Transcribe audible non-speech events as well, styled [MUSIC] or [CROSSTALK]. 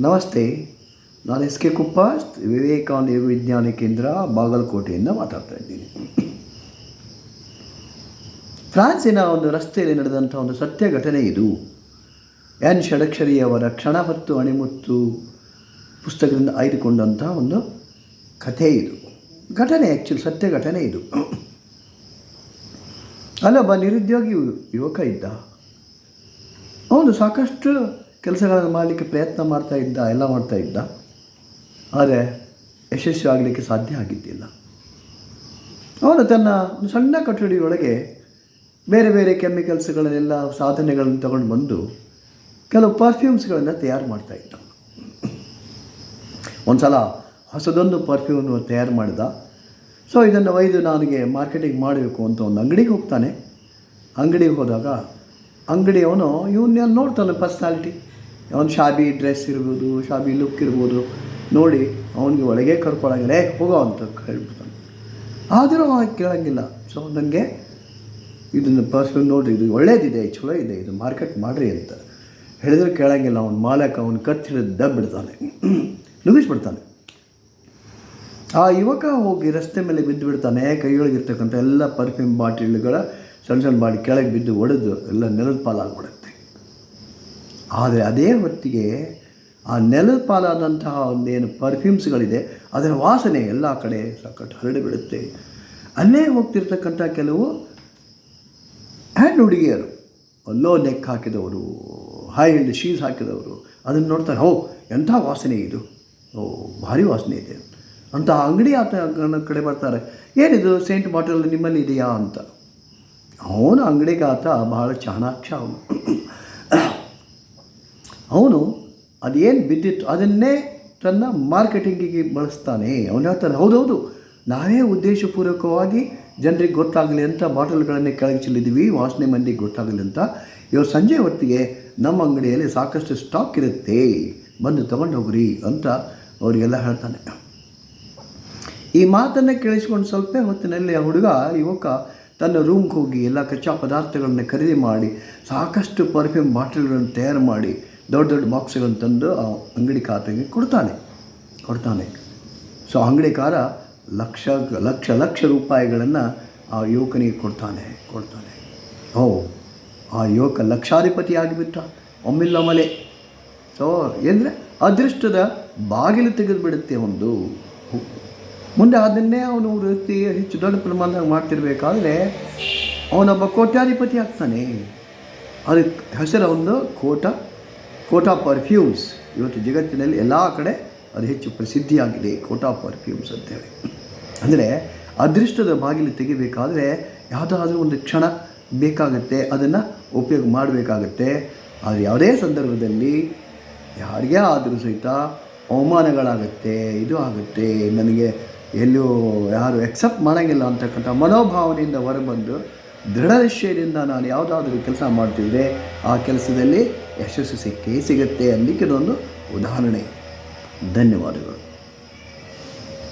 ನಮಸ್ತೆ. ನಾನು S K ಕುಪ್ಪ ವಿವೇಕಾನಂದ ವಿಜ್ಞಾನ ಕೇಂದ್ರ, ಬಾಗಲಕೋಟೆಯಿಂದ ಮಾತಾಡ್ತಾ ಇದ್ದೀನಿ. ಫ್ರಾನ್ಸಿನ ಒಂದು ರಸ್ತೆಯಲ್ಲಿ ನಡೆದಂಥ ಒಂದು ಸತ್ಯ ಘಟನೆ ಇದು. ಎನ್. ಷಡಕ್ಷರಿಯವರ ಕ್ಷಣ ಮತ್ತು ಅಣಿಮುತ್ತು ಪುಸ್ತಕದಿಂದ ಆಯ್ದುಕೊಂಡಂಥ ಒಂದು ಕಥೆ ಇದು. ಘಟನೆ ಆ್ಯಕ್ಚುಲಿ ಸತ್ಯ ಘಟನೆ ಇದು. ಅಲ್ಲೊಬ್ಬ ನಿರುದ್ಯೋಗಿ ಯುವಕ ಇದ್ದ. ಅವನು ಸಾಕಷ್ಟು ಕೆಲಸಗಳನ್ನು ಮಾಡಲಿಕ್ಕೆ ಪ್ರಯತ್ನ ಮಾಡ್ತಾ ಇದ್ದ, ಎಲ್ಲ ಮಾಡ್ತಾ ಇದ್ದ. ಆದರೆ ಯಶಸ್ವಿ ಆಗಲಿಕ್ಕೆ ಸಾಧ್ಯ ಆಗಿದ್ದಿಲ್ಲ. ಅವನು ತನ್ನ ಒಂದು ಸಣ್ಣ ಕೊಠಡಿಯೊಳಗೆ ಬೇರೆ ಬೇರೆ ಕೆಮಿಕಲ್ಸ್ಗಳನ್ನೆಲ್ಲ, ಸಾಧನೆಗಳನ್ನು ತಗೊಂಡು ಬಂದು ಕೆಲವು ಪರ್ಫ್ಯೂಮ್ಸ್ಗಳನ್ನು ತಯಾರು ಮಾಡ್ತಾ ಇದ್ದ. ಒಂದು ಸಲ ಹೊಸದೊಂದು ಪರ್ಫ್ಯೂಮ್ ತಯಾರು ಮಾಡಿದ. ಸೊ ಇದನ್ನು ಒಯ್ದು ನನಗೆ ಮಾರ್ಕೆಟಿಂಗ್ ಮಾಡಬೇಕು ಅಂತ ಒಂದು ಅಂಗಡಿಗೆ ಹೋಗ್ತಾನೆ. ಅಂಗಡಿಗೆ ಹೋದಾಗ ಅಂಗಡಿಯವನು ಇವನ್ನ ನೋಡ್ತಾನೆ ಪರ್ಸ್ನಾಲಿಟಿ ಅವನು ಶಾಬಿ ಡ್ರೆಸ್ ಇರ್ಬೋದು, ಶಾಬಿ ಲುಕ್ ಇರ್ಬೋದು, ನೋಡಿ ಅವನಿಗೆ ಒಳಗೆ ಕರ್ಕೊಳಂಗಿಲ್ಲ ಹೋಗೋ ಅಂತ ಹೇಳ್ಬಿಡ್ತಾನೆ ಆದರೂ ಅವ ಕೇಳೋಂಗಿಲ್ಲ. ಸೊ ನನಗೆ ಇದನ್ನು ಪರ್ಫ್ಯೂಮ್ ನೋಡಿರಿ, ಇದು ಒಳ್ಳೇದಿದೆ, ಚಲೋ ಇದೆ, ಇದು ಮಾರ್ಕೆಟ್ ಮಾಡಿರಿ ಅಂತ ಹೇಳಿದ್ರೆ ಕೇಳೋಂಗಿಲ್ಲ. ಅವನ ಮಾಲಕ, ಅವನ ಕತ್ತಿ ಹಿಡಿದು ದಬ್ಬಿಡ್ತಾನೆ ನುಗ್ಗಿಸ್ಬಿಡ್ತಾನೆ [CLEARS THROAT] ಆ ಯುವಕ ಹೋಗಿ ರಸ್ತೆ ಮೇಲೆ ಬಿದ್ದು ಬಿಡ್ತಾನೆ ಕೈಯೊಳಗಿರ್ತಕ್ಕಂಥ ಎಲ್ಲ ಪರ್ಫ್ಯೂಮ್ ಬಾಟಿಲ್ಗಳ ಸಣ್ಣ ಸಣ್ಣ ಬಾಡಿ ಕೆಳಗೆ ಬಿದ್ದು ಒಡೆದು ಎಲ್ಲ ನೆಲದ ಪಾಲಾಗ್ಬಿಡುತ್ತೆ. ಆದರೆ ಅದೇ ಹೊತ್ತಿಗೆ ಆ ನೆಲದ ಪಾಲಾದಂತಹ ಒಂದೇನು ಪರ್ಫ್ಯೂಮ್ಸ್ಗಳಿದೆ ಅದರ ವಾಸನೆ ಎಲ್ಲ ಕಡೆ ಸಾಕಷ್ಟು ಹರಡಿ ಬಿಡುತ್ತೆ. ಅಲ್ಲೇ ಹೋಗ್ತಿರ್ತಕ್ಕಂಥ ಕೆಲವು ಹ್ಯಾಂಡ್ ಹುಡುಗಿಯರು ಲೋ ನೆಕ್ ಹಾಕಿದವರು ಹೈ ಹ್ಯಾಂಡ್ ಶೀಸ್ ಹಾಕಿದವರು, ಅದನ್ನು ನೋಡ್ತಾರೆ ಓ ಎಂಥ ವಾಸನೆ ಇದು. ಓ ಭಾರಿ ವಾಸನೆ ಇದೆ. ಅಂತ ಅಂಗಡಿ ಆತ ಕಡೆ ಬರ್ತಾರೆ. ಏನಿದು ಸೇಂಟ್ ಬಾಟಲ್ ನಿಮ್ಮಲ್ಲಿ ಇದೆಯಾ? ಅಂತ. ಅವನು ಆತ ಬಹಳ ಚಾಣಾಕ್ಷ ಅವನು. ಅವನು ಅದೇನು ಬಿದ್ದಿತ್ತು ಅದನ್ನೇ ತನ್ನ ಮಾರ್ಕೆಟಿಂಗಿಗೆ ಬಳಸ್ತಾನೆ. ಅವನು ಹೇಳ್ತಾನೆ, ಹೌದೌದು, ನಾವೇ ಉದ್ದೇಶಪೂರ್ವಕವಾಗಿ ಜನರಿಗೆ ಗೊತ್ತಾಗಲಿ ಅಂತ ಬಾಟಲ್ಗಳನ್ನೇ ಕೆಳಗೆ ಚೆಲ್ಲಿದ್ದೀವಿ ವಾಸನೆ ಮಂದಿಗೆ ಗೊತ್ತಾಗಲಿ ಅಂತ. ಇವರು ಸಂಜೆ ಹೊತ್ತಿಗೆ ನಮ್ಮ ಅಂಗಡಿಯಲ್ಲಿ ಸಾಕಷ್ಟು ಸ್ಟಾಕ್ ಇರುತ್ತೆ. ಬಂದು ತಗೊಂಡು ಹೋಗ್ರಿ ಅಂತ ಅವರಿಗೆಲ್ಲ ಹೇಳ್ತಾನೆ. ಈ ಮಾತನ್ನು ಕೇಳಿಸ್ಕೊಂಡು ಸ್ವಲ್ಪ ಹೊತ್ತಿನಲ್ಲಿ ಆ ಹುಡುಗ, ಯುವಕ ತನ್ನ ರೂಮ್ಗೆ ಹೋಗಿ ಎಲ್ಲ ಕಚ್ಚಾ ಪದಾರ್ಥಗಳನ್ನ ಖರೀದಿ ಮಾಡಿ, ಸಾಕಷ್ಟು ಪರ್ಫ್ಯೂಮ್ ಬಾಟಲ್ಗಳನ್ನು ತಯಾರು ಮಾಡಿ ದೊಡ್ಡ ದೊಡ್ಡ ಬಾಕ್ಸ್ಗಳನ್ನು ತಂದು ಆ ಅಂಗಡಿ ಖಾತೆಗೆ ಕೊಡ್ತಾನೆ ಕೊಡ್ತಾನೆ. ಸೊ ಅಂಗಡಿಕಾರ ಲಕ್ಷ ಲಕ್ಷ ಲಕ್ಷ ರೂಪಾಯಿಗಳನ್ನು ಆ ಯುವಕನಿಗೆ ಕೊಡ್ತಾನೆ ಕೊಡ್ತಾನೆ. ಓ, ಆ ಯುವಕ ಲಕ್ಷಾಧಿಪತಿ ಆಗಿಬಿಟ್ಟ ಒಮ್ಮಿಲ್ಲೊಮ್ಮಲೆ ಸೊ ಅಂದರೆ ಅದೃಷ್ಟದ ಬಾಗಿಲು ತೆಗೆದುಬಿಡುತ್ತೆ ಒಂದು. ಮುಂದೆ ಅದನ್ನೇ ಅವನು ವೃತ್ತಿ ಹೆಚ್ಚು ದೊಡ್ಡ ಪ್ರಮಾಣದಾಗ ಮಾಡ್ತಿರ್ಬೇಕಾದ್ರೆ ಅವನೊಬ್ಬ ಕೋಟ್ಯಾಧಿಪತಿ ಆಗ್ತಾನೆ. ಅದಕ್ಕೆ ಹೆಸರು ಒಂದು ಕೋಟ ಕೋಟಾ ಪರ್ಫ್ಯೂಮ್ಸ್ ಇವತ್ತು ಜಗತ್ತಿನಲ್ಲಿ ಎಲ್ಲ ಕಡೆ ಅದು ಹೆಚ್ಚು ಪ್ರಸಿದ್ಧಿಯಾಗಿದೆ, ಕೋಟಾ ಪರ್ಫ್ಯೂಮ್ಸ್ ಅಂತೇಳಿ. ಅಂದರೆ ಅದೃಷ್ಟದ ಬಾಗಿಲು ತೆಗಿಬೇಕಾದರೆ ಯಾವುದಾದ್ರೂ ಒಂದು ಕ್ಷಣ ಬೇಕಾಗುತ್ತೆ, ಅದನ್ನು ಉಪಯೋಗ ಮಾಡಬೇಕಾಗತ್ತೆ. ಆದರೆ ಯಾವುದೇ ಸಂದರ್ಭದಲ್ಲಿ ಯಾರಿಗೇ ಆದರೂ ಸಹಿತ ಅವಮಾನಗಳಾಗುತ್ತೆ, ಇದು ಆಗುತ್ತೆ, ನನಗೆ ಎಲ್ಲೂ ಯಾರು ಎಕ್ಸೆಪ್ಟ್ ಮಾಡೋಂಗಿಲ್ಲ ಅಂತಕ್ಕಂಥ ಮನೋಭಾವನೆಯಿಂದ ಹೊರಬಂದು ದೃಢ ನಿಶ್ಚಯದಿಂದ ನಾನು ಯಾವುದಾದ್ರೂ ಕೆಲಸ ಮಾಡ್ತಿದ್ದೆ ಆ ಕೆಲಸದಲ್ಲಿ ಯಶಸ್ಸು ಸಿಕ್ಕೇ ಸಿಗುತ್ತೆ. ಅನ್ನಲಿಕ್ಕೆ ಇದೊಂದು ಉದಾಹರಣೆ. ಧನ್ಯವಾದಗಳು.